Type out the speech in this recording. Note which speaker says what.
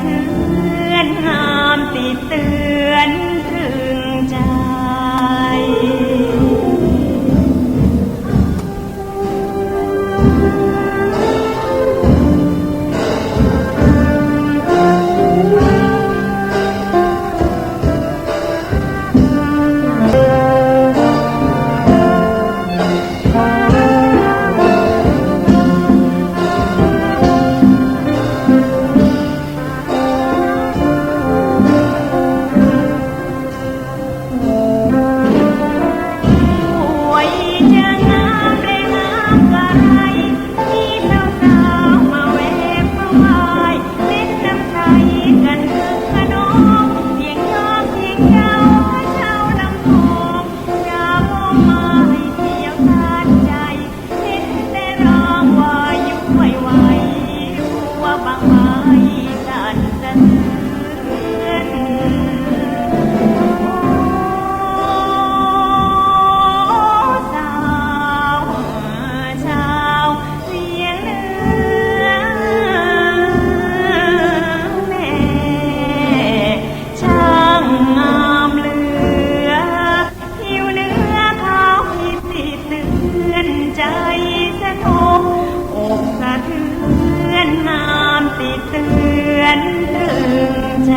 Speaker 1: เทือนห้ามติดเตือน อนเดิมใจ